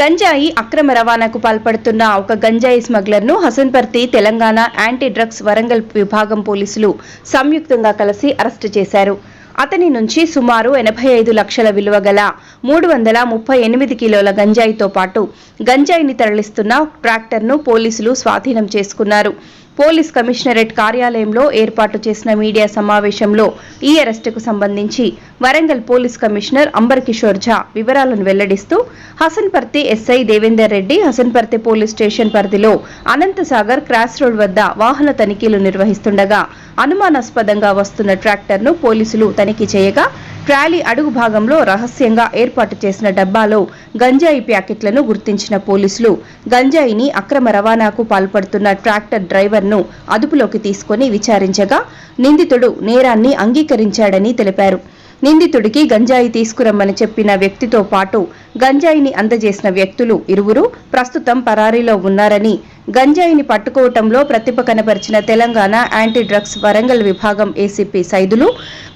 గంజాయి అక్రమ రవాణాకు పాల్పడుతున్న ఒక గంజాయి స్మగ్లర్ను హసన్పర్తి తెలంగాణ యాంటీ డ్రగ్స్ వరంగల్ విభాగం పోలీసులు సంయుక్తంగా కలిసి అరెస్టు చేశారు. అతని నుంచి సుమారు ఎనభై ఐదు లక్షల విలువ గల మూడు వందల ముప్పై ఎనిమిది కిలోల గంజాయితో పాటు గంజాయిని తరలిస్తున్న ట్రాక్టర్ను పోలీసులు స్వాధీనం చేసుకున్నారు. పోలీస్ కమిషనరేట్ కార్యాలయంలో ఏర్పాటు చేసిన మీడియా సమావేశంలో ఈ అరెస్టుకు సంబంధించి Warangal police commissioner amber Kishore Jha వివరాలను వెల్లడిస్తూ Hasanparthy SI Devender Reddy Hasanparthy police station పరిధిలో అనంతసాగర్ క్రాస్ రోడ్ వద్ద వాహన తనిఖీలు నిర్వహిస్తుండగా అనుమానాస్పదంగా వస్తున్న ట్రాక్టర్ను పోలీసులు తనిఖీ చేయగా ట్రాలీ అడుగు భాగంలో రహస్యంగా ఏర్పాటు చేసిన డబ్బాలో గంజాయి ప్యాకెట్లను గుర్తించిన పోలీసులు. గంజాయిని అక్రమ రవాణాకు పాల్పడుతున్న ట్రాక్టర్ డ్రైవర్ను అదుపులోకి తీసుకొని విచారించగా నిందితుడు నేరాన్ని అంగీకరించాడని తెలిపారు. నిందితుడికి గంజాయి తీసుకురమ్మని చెప్పిన వ్యక్తితో పాటు గంజాయిని అందజేసిన వ్యక్తులు ఇరువురు ప్రస్తుతం పరారీలో ఉన్నారని గంజాయిని పట్టుకోవటంలో ప్రతిభ కనపరిచిన తెలంగాణ యాంటీ డ్రగ్స్ వరంగల్ విభాగం ACP Saidulu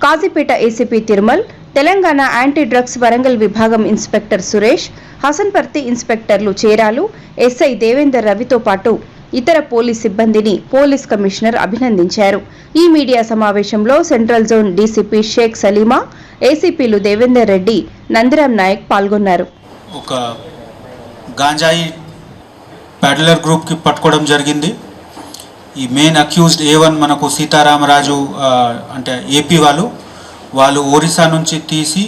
Kazipet ACP Tirumal Telangana anti drugs Warangal విభాగం ఇన్స్పెక్టర్ సురేష్ హసన్పర్తి ఇన్స్పెక్టర్లు చేరాలు ఎస్ఐ దేవేందర్ రవితో పాటు ఇతర పోలీస్ సిబ్బందిని పోలీస్ కమిషనర్ అభినందించారు. ఈ మీడియా సమావేశంలో central zone DCP Sheikh Saleema ఏసీపీలు Devender Reddy Nandiram Naik పాల్గొన్నారు. ఒక గాంజాయి ప్యాడలర్ గ్రూప్కి పట్టుకోవడం జరిగింది. ఈ మెయిన్ అక్యూజ్డ్ ఏ వన్ మనకు సీతారామరాజు అంటే ఏపీ వాళ్ళు వాళ్ళు ఒరిస్సా నుంచి తీసి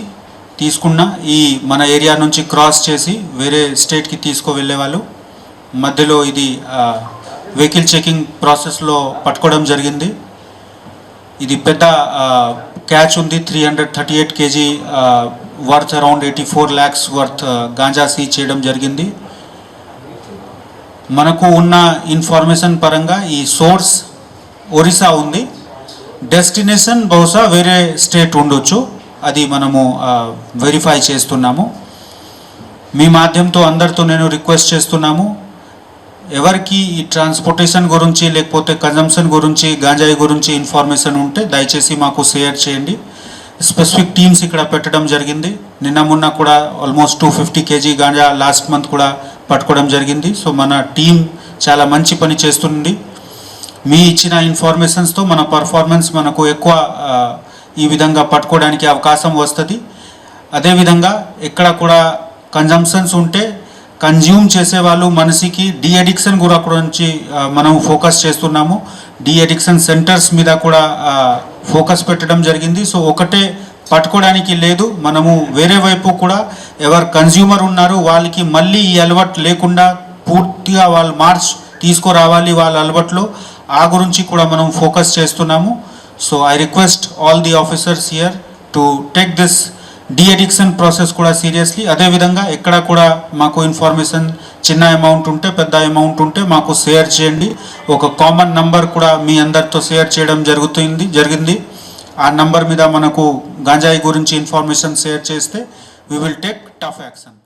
తీసుకున్న ఈ మన ఏరియా నుంచి క్రాస్ చేసి వేరే స్టేట్కి తీసుకు వెళ్ళేవాళ్ళు మధ్యలో ఇది వెహికల్ చెకింగ్ ప్రాసెస్లో పట్టుకోవడం జరిగింది. ఇది పెద్ద క్యాచ్ ఉంది three hundred thirty eight KG worth around eighty four lakhs worth ganja seize చేయడం జరిగింది. మనకు ఉన్న ఇన్ఫర్మేషన్ పరంగా ఈ సోర్స్ ఒరిస్సా ఉంది. డెస్టినేషన్ బహుశా వేరే స్టేట్ ఉండొచ్చు. అది మనము వెరిఫై చేస్తున్నాము. మీ మాధ్యంతో అందరితో నేను రిక్వెస్ట్ చేస్తున్నాము. ఎవరికి ఈ ట్రాన్స్పోర్టేషన్ గురించి లేకపోతే కన్జంప్షన్ గురించి గాంజాయి గురించి ఇన్ఫర్మేషన్ ఉంటే దయచేసి మాకు షేర్ చేయండి. స్పెసిఫిక్ టీమ్స్ ఇక్కడ పెట్టడం జరిగింది. నిన్న మొన్న కూడా almost two fifty KG ganja last month కూడా పట్టుకోవడం జరిగింది. సో మన టీం చాలా మంచి పని చేస్తుంది. మీ ఇచ్చిన ఇన్ఫర్మేషన్స్తో మన పర్ఫార్మెన్స్ మనకు ఎక్కువ ఈ విధంగా పట్టుకోవడానికి అవకాశం వస్తుంది. అదేవిధంగా ఎక్కడ కూడా కన్జంప్షన్స్ ఉంటే కన్జ్యూమ్ చేసే వాళ్ళు మనిషికి డి అడిక్షన్ కూడా గురించి నుంచి మనం ఫోకస్ చేస్తున్నాము. డి అడిక్షన్ సెంటర్స్ మీద కూడా ఫోకస్ పెట్టడం జరిగింది. సో ఒకటే పట్టుకోవడానికి లేదు. మనము వేరే వైపు కూడా ఎవరు కన్జ్యూమర్ ఉన్నారు వాళ్ళకి మళ్ళీ ఈ అలవాటు లేకుండా పూర్తిగా వాళ్ళు మార్చ్ తీసుకురావాలి వాళ్ళ అలవాట్లో. ఆ గురించి కూడా మనం ఫోకస్ చేస్తున్నాము. So I request all the officers here to take this deaddiction process కూడా సీరియస్లీ అదేవిధంగా ఎక్కడ కూడా మాకు ఇన్ఫర్మేషన్ చిన్న అమౌంట్ ఉంటే పెద్ద అమౌంట్ ఉంటే మాకు షేర్ చేయండి. ఒక కామన్ నంబర్ కూడా మీ అందరితో షేర్ చేయడం జరుగుతుంది జరిగింది. ఆ నంబర్ మీద మనకు గాంజాయి గురించి ఇన్ఫర్మేషన్ షేర్ చేస్తే we will take tough action